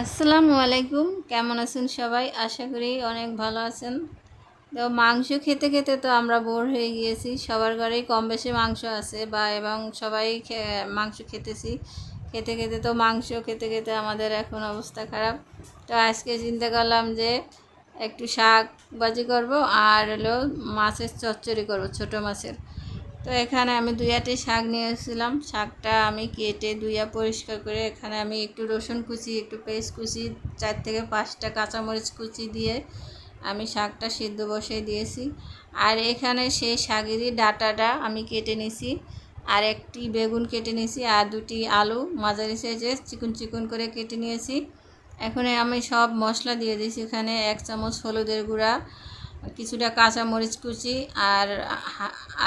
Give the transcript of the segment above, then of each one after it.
আসসালামু আলাইকুম। কেমন আছেন সবাই? আশা করি অনেক ভালো আছেন। তো মাংস খেতে খেতে তো আমরা বোর হয়ে গিয়েছি। সবার ঘরেই কম বেশি মাংস আছে বা এবং সবাই মাংস খেতেছি। খেতে খেতে তো মাংস খেতে খেতে আমাদের এখন অবস্থা খারাপ। তো আজকে চিন্তা করলাম যে একটু শাক বাজি করব আর হলো মাছের চচ্চড়ি করব, ছোট মাছের। তো এখানে আমি দুই আটি শাক নিয়ে এসেছিলাম শাকটা আমি কেটে ধুইয়া পরিষ্কার করে এখানে আমি একটু রসুন কুচি, একটু পেস্ট কুচি, চার থেকে পাঁচটা কাঁচামরিচ কুচি দিয়ে আমি শাকটা সিদ্ধ বসিয়ে দিয়েছি। আর এখানে সেই শাকেরই ডাটাটা আমি কেটে নিয়েছি আর একটি বেগুন কেটে নিয়েছি আর দুটি আলু মাঝারি সাইজের চিকন চিকন করে কেটে নিয়েছি। এখন আমি সব মশলা দিয়ে দিয়েছি। এখানে এক চামচ হলুদের গুঁড়া কিছুটা কাঁচা মরিচ কুচি আর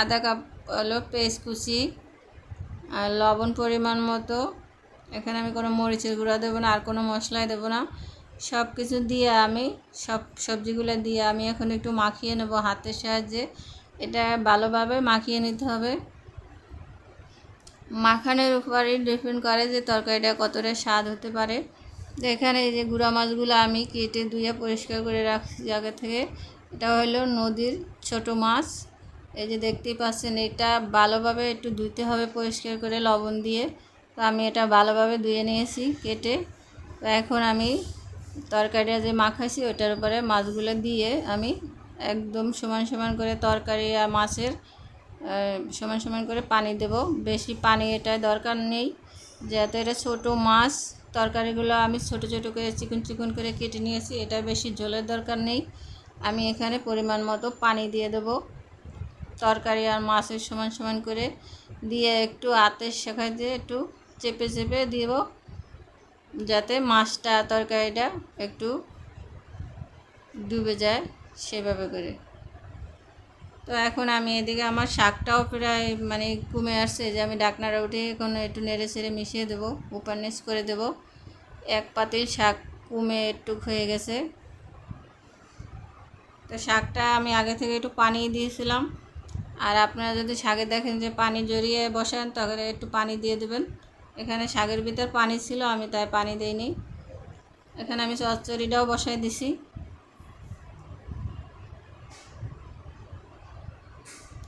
আধা কাপ হলো পেস্ট কুচি আর লবণ পরিমাণ মতো। এখানে আমি কোনো মরিচের গুঁড়া দেবো না, আর কোনো মশলাই দেবো না। সব কিছু দিয়ে আমি, সব সবজিগুলো দিয়ে আমি এখন একটু মাখিয়ে নেব হাতের সাহায্যে। এটা ভালোভাবে মাখিয়ে নিতে হবে। মাখানোর উপরই ডিপেন্ড করে যে তরকারিটা কতটা স্বাদ হতে পারে। এখানে এই যে গুঁড়া মাছগুলো আমি কেটে ধুয়ে পরিষ্কার করে রাখছি আগে থেকে। এটা হলো নদীর ছোট মাছ। এই যে দেখতেই পাচ্ছেন, এটা ভালোভাবে একটু ধুতে হবে পরিষ্কার করে লবণ দিয়ে। তো আমি এটা ভালোভাবে ধুয়ে নিয়েছি কেটে। তো এখন আমি তরকারিটা যে মাখাইছি ওটার উপরে মাছগুলো দিয়ে আমি একদম সমান সমান করে তরকারি আর মাছের সমান সমান করে পানি দেব। বেশি পানি এটা দরকার নেই। যেহেতু এটা ছোটো মাছ, তরকারিগুলো আমি ছোট ছোট করে চিকন চিকন করে কেটে নিয়েছি, এটা বেশি জলের দরকার নেই। আমি এখানে পরিমাণ মতো পানি দিয়ে দেবো। তরকারি আর মাছের সমান সমান করে দিয়ে একটু আতের শেখা দিয়ে একটু চেপে চেপে দিব, যাতে মাছটা, তরকারিটা একটু ডুবে যায় সেভাবে করে। তো এখন আমি এদিকে আমার শাকটাও প্রায় মানে কমে আসছে যে আমি ডাকনাটা উঠে এখন একটু নেড়ে ছেড়ে মিশিয়ে দেবো, উপর করে দেবো। এক পাতিল শাক কমে একটু হয়ে গেছে। তো শাকটা আমি আগে থেকে একটু পানি দিয়েছিলাম। আর আপনারা যদি শাকে দেখেন যে পানি জড়িয়ে বসান তখন একটু পানি দিয়ে দেবেন। এখানে শাকের ভিতর পানি ছিল, আমি তাই পানি দিইনি। এখানে আমি চচ্চড়িটাও বসাই দিছি।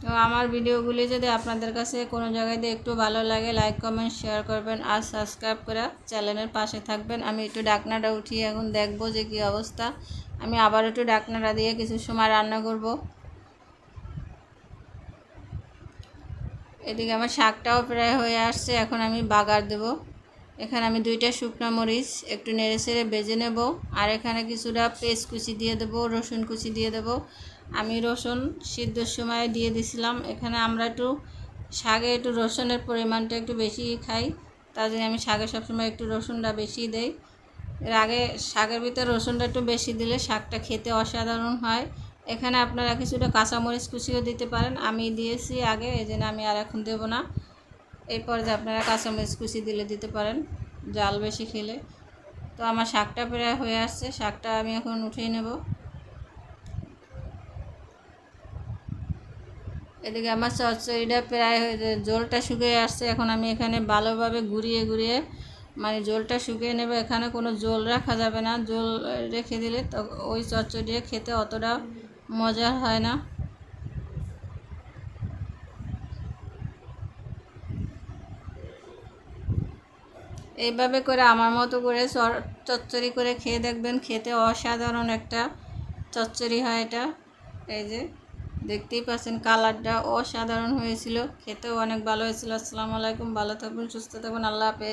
তো আমার ভিডিওগুলি যদি আপনাদের কাছে কোনো জায়গায় দিয়ে একটু ভালো লাগে, লাইক, কমেন্ট, শেয়ার করবেন আর সাবস্ক্রাইব করে চ্যানেলের পাশে থাকবেন। আমি একটু ডাকনাটা উঠিয়ে এখন দেখব যে কী অবস্থা। আমি আবার একটু ডাকনাটা দিয়ে কিছু সময় রান্না করব। এদিকে আমার শাকটাও প্রায় হয়ে আসছে, এখন আমি বাগার দেব। এখানে আমি দুইটা শুকনো মরিচ, একটু নেড়ে ছেড়ে বেজে নেব, আর এখানে কিছুটা পেস্ট কুচি দিয়ে দেবো, রসুন কুচি দিয়ে দেবো। আমি রসুন সিদ্ধর সময় দিয়ে দিছিলাম, এখানে আমরা একটু শাকে একটু রসুনের পরিমাণটা একটু বেশি খাই, তার জন্য আমি শাকে সবসময় একটু রসুনটা বেশি দেই। এর আগে শাকের ভিতরে রসুনটা একটু বেশি দিলে শাকটা খেতে অসাধারণ হয়। এখানে আপনারা কিছুটা কাঁচামরিচ কুচিও দিতে পারেন। আমি দিয়েছি আগে, এই জন্য আমি আর এখন দেবো না। এরপর পর্যায়ে আপনারা কাঁচামরিচ কুচি দিলে দিতে পারেন, জাল বেশি খেলে। তো আমার শাকটা প্রায় হয়ে আসছে, শাকটা আমি এখন উঠিয়ে নেব। এদিকে আমার চচ্চড়িটা প্রায় জলটা শুকিয়ে আসছে। এখন আমি এখানে ভালোভাবে ঘুরিয়ে ঘুরিয়ে মানে জলটা শুকিয়ে নেবে, এখানে কোনো জল রাখা যাবে না। জল রেখে দিলে ওই চচ্চড়িটা খেতে অতটা মজা হয় না। এইভাবে করে আমার মতো করে চচ্চড়ি করে খেয়ে দেখবেন, খেতে অসাধারণ একটা চচ্চড়ি হয় এটা। এই যে, দেখতেই পাচ্ছেন কালারটা অসাধারণ হয়েছিল। খেতেও অনেক ভালো হয়েছিল। আসসালামু আলাইকুম, ভালো থাকবেন সুস্থ থাকুন, আল্লাহ হাফেজ।